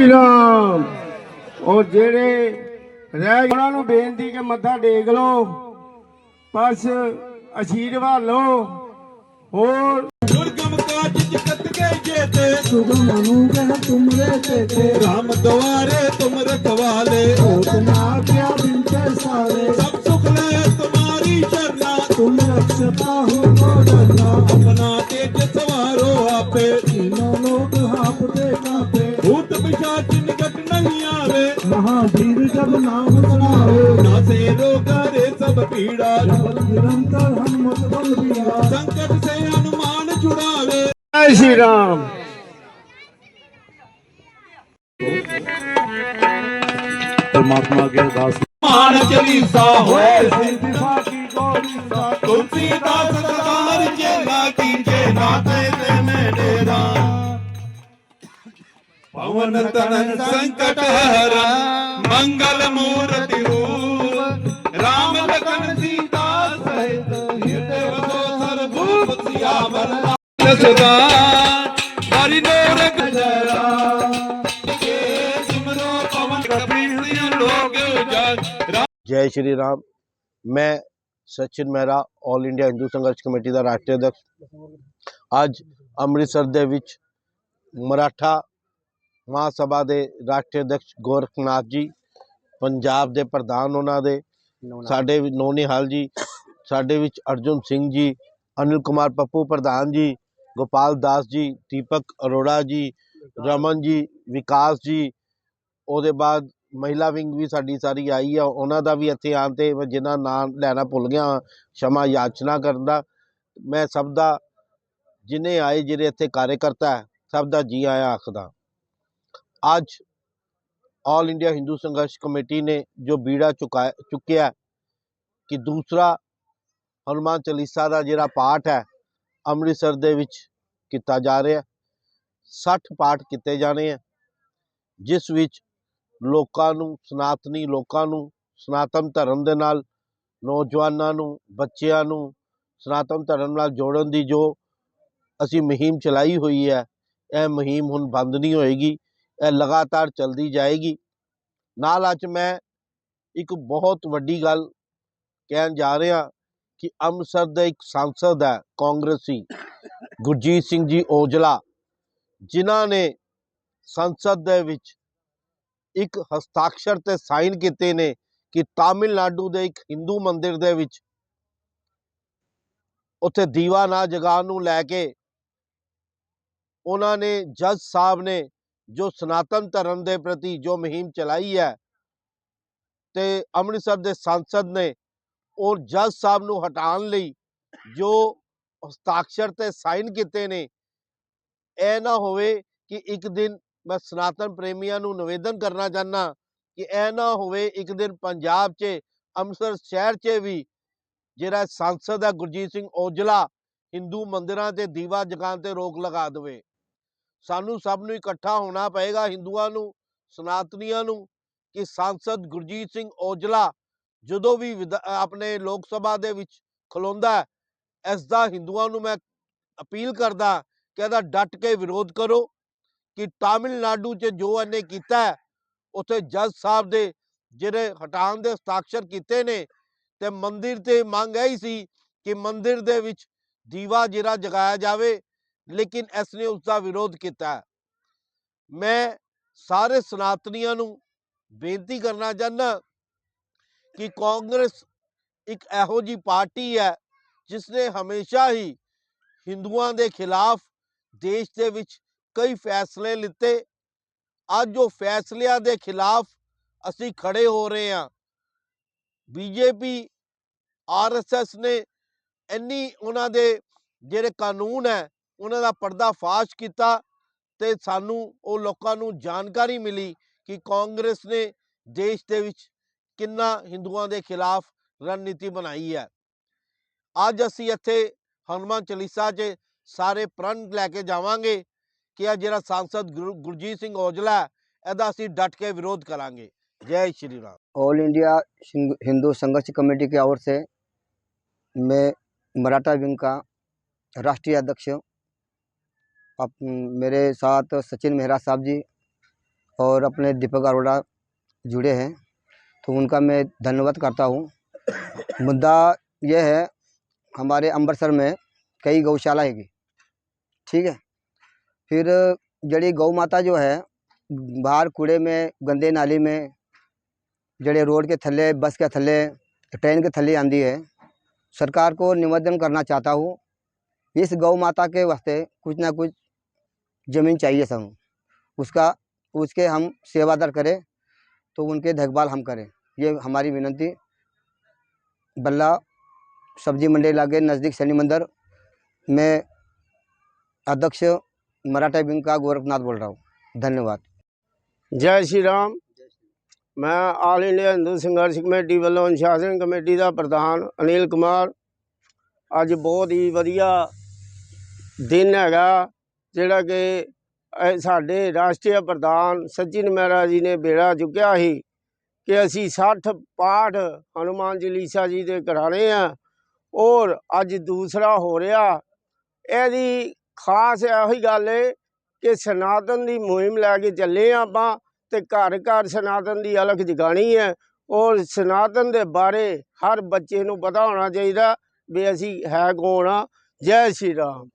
ਰਾਮ। ਉਹ ਜਿਹੜੇ ਰਹਿ ਉਹਨਾਂ ਨੂੰ ਬੇਨਤੀ ਕਿ ਮੱਥਾ ਟੇਕ ਲਓ। ਪਸ ਅਸ਼ੀਰਵਾਦ ਲਓ। ਹੋਰ ਦੁਰਗਮ ਕਾਜ ਜਗਤ ਕੇ ਜੇਤੇ। ਸੁਗਮ ਅਨੁਗ੍ਰਹ ਤੁਮ ਰਹਤੇ ਤੇ। ਰਾਮ ਦਵਾਰੇ ਤੁਮ ਰਖਵਾਲੇ ਹੋ ਤੁਮ ਆਗਿਆ ਬਿਨ ਤੇ ਸਾਰੇ। ਸਭ ਸੁਖ ਲੈ ਤੁਮਾਰੀ ਸ਼ਰਨਾ ਤੁਮ ਰਖਤਾ ਹੋ ਕੋ ਡਰਨਾ ਆਪਣਾ ਤੇਜ ਸਵਾਰੋ ਆਪੇ। महावीर जब नाम सुनाओ नासे रोगा रे सब पीड़ा जब निरंतर हम मतबल पीड़ा संकट से हनुमान छुड़ावे जय श्री राम परमात्मा के दास मान चलीसा होए सिंधिफा की गोरी सा तुलसीदास सदार के ना की के नाते ते मेरे राम पवन तनन संकट हरन मंगल मूर्ति रूप राम लखन सीता सहित हृदय बसो सर्वभूप सियावर सदा हरि नोर गजरा के सिमरो पवन कपीर लोग उजाड़ ਜੈ ਸ਼੍ਰੀ ਰਾਮ ਮੈਂ Sachin Mehra all India Hindu Sangharsh committee ਦਾ ਰਾਸ਼ਟਰੀ ਅਧਿਕਸ਼ ਅੱਜ ਅੰਮ੍ਰਿਤਸਰ ਦੇ ਵਿੱਚ ਮਰਾਠਾ ਮਹਾਸਭਾ ਦੇ ਰਾਸ਼ਟਰੀ ਅਧਿਕਸ਼ ਗੋਰਖਨਾਥ ਜੀ ਪੰਜਾਬ ਦੇ ਪ੍ਰਧਾਨ ਉਹਨਾਂ ਦੇ ਸਾਡੇ ਨੋਨੀਹਾਲ ਜੀ ਸਾਡੇ ਵਿੱਚ ਅਰਜੁਨ ਸਿੰਘ ਜੀ ਅਨਿਲ ਕੁਮਾਰ ਪੱਪੂ ਪ੍ਰਧਾਨ ਜੀ ਗੋਪਾਲ ਦਾਸ ਜੀ ਦੀਪਕ ਅਰੋੜਾ ਜੀ ਰਮਨ ਜੀ ਵਿਕਾਸ ਜੀ ਉਹਦੇ ਬਾਅਦ ਮਹਿਲਾ ਵਿੰਗ ਵੀ ਸਾਡੀ ਸਾਰੀ ਆਈ ਆ ਉਹਨਾਂ ਦਾ ਵੀ ਇੱਥੇ ਆਣ ਤੇ ਜਿਨ੍ਹਾਂ ਨਾਂ ਲੈਣਾ ਭੁੱਲ ਗਿਆ ਸ਼ਮਾ ਯਾਚਨਾ ਕਰਨ ਦਾ ਮੈਂ ਸਭ ਦਾ ਜਿਨੇ ਆਏ ਜਿਹੜੇ ਇੱਥੇ ਕਾਰਜਕਰਤਾ ਸਭ ਦਾ ਜੀ ਆਇਆ ਆਖਦਾ। ਅੱਜ ਆਲ ਇੰਡੀਆ ਹਿੰਦੂ ਸੰਘਰਸ਼ ਕਮੇਟੀ ਨੇ ਜੋ ਬੀੜਾ ਚੁਕਾ ਚੁੱਕਿਆ ਕਿ ਦੂਸਰਾ ਹਨੂੰਮਾਨ ਚਾਲੀਸਾ ਦਾ ਜਿਹੜਾ ਪਾਠ ਹੈ ਅੰਮ੍ਰਿਤਸਰ ਦੇ ਵਿੱਚ ਕੀਤਾ ਜਾ ਰਿਹਾ 60 ਪਾਠ ਕੀਤੇ ਜਾਣੇ ਆ ਜਿਸ ਵਿੱਚ ਲੋਕਾਂ ਨੂੰ ਸਨਾਤਨੀ ਲੋਕਾਂ ਨੂੰ ਸਨਾਤਨ ਧਰਮ ਦੇ ਨਾਲ ਨੌਜਵਾਨਾਂ ਨੂੰ ਬੱਚਿਆਂ ਨੂੰ ਸਨਾਤਨ ਧਰਮ ਨਾਲ ਜੋੜਨ ਦੀ ਜੋ ਅਸੀਂ ਮੁਹਿੰਮ ਚਲਾਈ ਹੋਈ ਹੈ ਇਹ ਮੁਹਿੰਮ ਹੁਣ ਬੰਦ ਨਹੀਂ ਹੋਏਗੀ ਲਗਾਤਾਰ ਚੱਲਦੀ ਜਾਏਗੀ। ਨਾਲ ਅੱਜ ਮੈਂ ਇੱਕ ਬਹੁਤ ਵੱਡੀ ਗੱਲ ਕਹਿਣ ਜਾ ਰਿਹਾ ਕਿ ਅੰਮ੍ਰਿਤਸਰ ਦੇ ਇੱਕ ਸੰਸਦ ਹੈ ਕਾਂਗਰਸੀ, ਗੁਰਜੀਤ ਸਿੰਘ ਜੀ ਔਜਲਾ, ਜਿਨ੍ਹਾਂ ਨੇ ਸੰਸਦ ਦੇ ਵਿੱਚ ਇੱਕ ਹਸਤਾਖਰ ਤੇ ਸਾਈਨ ਕੀਤੇ ਨੇ ਕਿ ਤਾਮਿਲਨਾਡੂ ਦੇ ਇੱਕ ਹਿੰਦੂ ਮੰਦਿਰ ਦੇ ਵਿੱਚ ਉੱਥੇ ਦੀਵਾ ਨਾ ਜਗਾਉਣ ਨੂੰ ਲੈ ਕੇ ਉਹਨਾਂ ਨੇ ਜੱਜ ਸਾਹਿਬ ਨੇ ਜੋ ਸਨਾਤਨ ਧਰਮ ਦੇ ਪ੍ਰਤੀ ਜੋ ਮੁਹਿੰਮ ਚਲਾਈ ਹੈ ਤੇ ਅੰਮ੍ਰਿਤਸਰ ਦੇ ਸੰਸਦ ਨੇ ਉਹ ਜੱਜ ਸਾਹਿਬ ਨੂੰ ਹਟਾਉਣ ਲਈ ਜੋ ਹਸਤਾਖਰ ਤੇ ਸਾਈਨ ਕੀਤੇ ਨੇ, ਇਹ ਨਾ ਹੋਵੇ ਕਿ ਇੱਕ ਦਿਨ ਮੈਂ ਸਨਾਤਨ ਪ੍ਰੇਮੀਆਂ ਨੂੰ ਨਿਵੇਦਨ ਕਰਨਾ ਚਾਹੁੰਦਾ ਕਿ ਇਹ ਨਾ ਹੋਵੇ ਇੱਕ ਦਿਨ ਪੰਜਾਬ 'ਚ, ਅੰਮ੍ਰਿਤਸਰ ਸ਼ਹਿਰ 'ਚ ਵੀ ਜਿਹੜਾ ਸੰਸਦ ਹੈ ਗੁਰਜੀਤ ਸਿੰਘ ਔਜਲਾ, ਹਿੰਦੂ ਮੰਦਿਰਾਂ ਤੇ ਦੀਵਾ ਜਗਾਉਣ ਤੇ ਰੋਕ ਲਗਾ ਦੇਵੇ। ਸਾਨੂੰ ਸਭ ਨੂੰ ਇਕੱਠਾ ਹੋਣਾ ਪਏਗਾ ਹਿੰਦੂਆਂ ਨੂੰ ਸਨਾਤਨੀਆਂ ਨੂੰ ਕਿ ਸੰਸਦ ਗੁਰਜੀਤ ਸਿੰਘ ਔਜਲਾ ਜਦੋਂ ਵੀ ਆਪਣੇ ਲੋਕ ਸਭਾ ਦੇ ਵਿੱਚ ਖਲੋਂਦਾ ਹੈ, ਇਸ ਦਾ ਹਿੰਦੂਆਂ ਨੂੰ ਮੈਂ ਅਪੀਲ ਕਰਦਾ ਕਿ ਇਹਦਾ ਡਟ ਕੇ ਵਿਰੋਧ ਕਰੋ ਕਿ ਤਾਮਿਲਨਾਡੂ 'ਚ ਜੋ ਇਹਨੇ ਕੀਤਾ ਹੈ, ਉੱਥੇ ਜੱਜ ਸਾਹਿਬ ਦੇ ਜਿਹੜੇ ਹਟਾਉਣ ਦੇ ਹਸਤਾਖਰ ਕੀਤੇ ਨੇ ਤੇ ਮੰਦਿਰ ਤੇ ਮੰਗ ਇਹ ਹੀ ਸੀ ਕਿ ਮੰਦਿਰ ਦੇ ਵਿੱਚ ਦੀਵਾ ਜਿਹੜਾ ਜਗਾਇਆ ਜਾਵੇ ਲੇਕਿਨ ਇਸ ਨੇ ਉਸ ਦਾ ਵਿਰੋਧ ਕੀਤਾ। ਮੈਂ ਸਾਰੇ ਸਨਾਤਨੀਆਂ ਨੂੰ ਬੇਨਤੀ ਕਰਨਾ ਚਾਹੁੰਦਾ ਕਿ ਕਾਂਗਰਸ ਇੱਕ ਇਹੋ ਜੀ ਪਾਰਟੀ ਹੈ ਜਿਸ ਨੇ ਹਮੇਸ਼ਾ ਹੀ ਹਿੰਦੂਆਂ ਦੇ ਖਿਲਾਫ ਦੇਸ਼ ਦੇ ਵਿੱਚ ਕਈ ਫੈਸਲੇ ਲਿੱਤੇ। ਅੱਜ ਉਹ ਫੈਸਲਿਆਂ ਦੇ ਖਿਲਾਫ ਅਸੀਂ ਖੜੇ ਹੋ ਰਹੇ ਹਾਂ। ਬੀਜੇਪੀ ਆਰਐਸਐਸ ਨੇ ਇੰਨੀ ਉਹਨਾਂ ਦੇ ਜਿਹੜੇ ਕਾਨੂੰਨ ਹੈ ਉਹਨਾਂ ਦਾ ਪਰਦਾਫਾਸ਼ ਕੀਤਾ ਤੇ ਸਾਨੂੰ ਉਹ ਲੋਕਾਂ ਨੂੰ ਜਾਣਕਾਰੀ ਮਿਲੀ ਕਿ ਕਾਂਗਰਸ ਨੇ ਦੇਸ਼ ਦੇ ਵਿੱਚ ਕਿੰਨਾ ਹਿੰਦੂਆਂ ਦੇ ਖਿਲਾਫ ਰਣਨੀਤੀ ਬਣਾਈ ਹੈ ਅੱਜ ਅਸੀਂ ਇੱਥੇ ਹਨੂੰਮਾਨ ਚਾਲੀਸਾ 'ਚ ਸਾਰੇ ਪ੍ਰਣ ਲੈ ਕੇ ਜਾਵਾਂਗੇ ਕਿ ਇਹ ਜਿਹੜਾ ਸੰਸਦ ਗੁਰ- ਗੁਰਜੀਤ ਸਿੰਘ ਔਜਲਾ ਹੈ, ਇਹਦਾ ਅਸੀਂ ਡਟ ਕੇ ਵਿਰੋਧ ਕਰਾਂਗੇ ਜੈ ਸ਼੍ਰੀ ਰਾਮ ऑल इंडिया सिंग- हिंदू संघर्ष कमेटी की ओर से मैं मराठा विंग का राष्ट्रीय अध्यक्ष अब मेरे साथ सचिन मेहरा साहब जी और अपने दीपक अरोड़ा जुड़े हैं। तो उनका मैं धन्यवाद करता हूँ। मुद्दा यह है, हमारे अमृतसर में कई गौशाला हैगी ठीक है? फिर जड़ी गौ माता जो है, बाहर कूड़े में, गंदे नाली में, जड़े रोड के थल्ले, बस के थल्ले, ट्रेन के थल्ले आंदी है। सरकार को निवेदन करना चाहता हूँ, इस गौ माता के वास्ते कुछ ना कुछ ज़मीन चाहिए सब उसका उसके हम सेवादार करें तो उनके देखभाल हम करें ये हमारी विनंती बल्ला सब्जी मंडी लागे नज़दीक शनि मंदिर मैं अध्यक्ष मराठा विंग का गोरखनाथ बोल रहा हूँ धन्यवाद ਜੈ ਸ਼੍ਰੀ ਰਾਮ ਮੈਂ ਆਲ ਇੰਡੀਆ ਹਿੰਦੂ ਸੰਘਰਸ਼ ਕਮੇਟੀ ਵੱਲੋਂ ਅਨੁਸ਼ਾਸਨ ਕਮੇਟੀ ਦਾ ਪ੍ਰਧਾਨ ਅਨਿਲ ਕੁਮਾਰ ਅੱਜ ਬਹੁਤ ਹੀ ਵਧੀਆ ਦਿਨ ਹੈਗਾ ਜਿਹੜਾ ਕਿ ਸਾਡੇ ਰਾਸ਼ਟਰੀ ਪ੍ਰਧਾਨ ਸਚਿਨ ਮਹਿਰਾ ਜੀ ਨੇ ਬੇੜਾ ਚੁੱਕਿਆ ਸੀ ਕਿ ਅਸੀਂ 60 ਪਾਠ ਹਨੂਮਾਨ ਚਾਲੀਸਾ ਜੀ ਦੇ ਕਰਾਣੇ ਆ ਔਰ ਅੱਜ ਦੂਸਰਾ ਹੋ ਰਿਹਾ। ਇਹਦੀ ਖਾਸ ਇਹੋ ਹੀ ਗੱਲ ਏ ਕਿ ਸਨਾਤਨ ਦੀ ਮੁਹਿੰਮ ਲੈ ਕੇ ਚੱਲੇ ਹਾਂ ਆਪਾਂ ਤੇ ਘਰ ਘਰ ਸਨਾਤਨ ਦੀ ਅਲਖ ਜਗਾਣੀ ਹੈ ਔਰ ਸਨਾਤਨ ਦੇ ਬਾਰੇ ਹਰ ਬੱਚੇ ਨੂੰ ਪਤਾ ਹੋਣਾ ਚਾਹੀਦਾ ਵੀ ਅਸੀਂ ਹੈ ਕੌਣ ਆ। ਜੈ ਸ਼੍ਰੀ ਰਾਮ।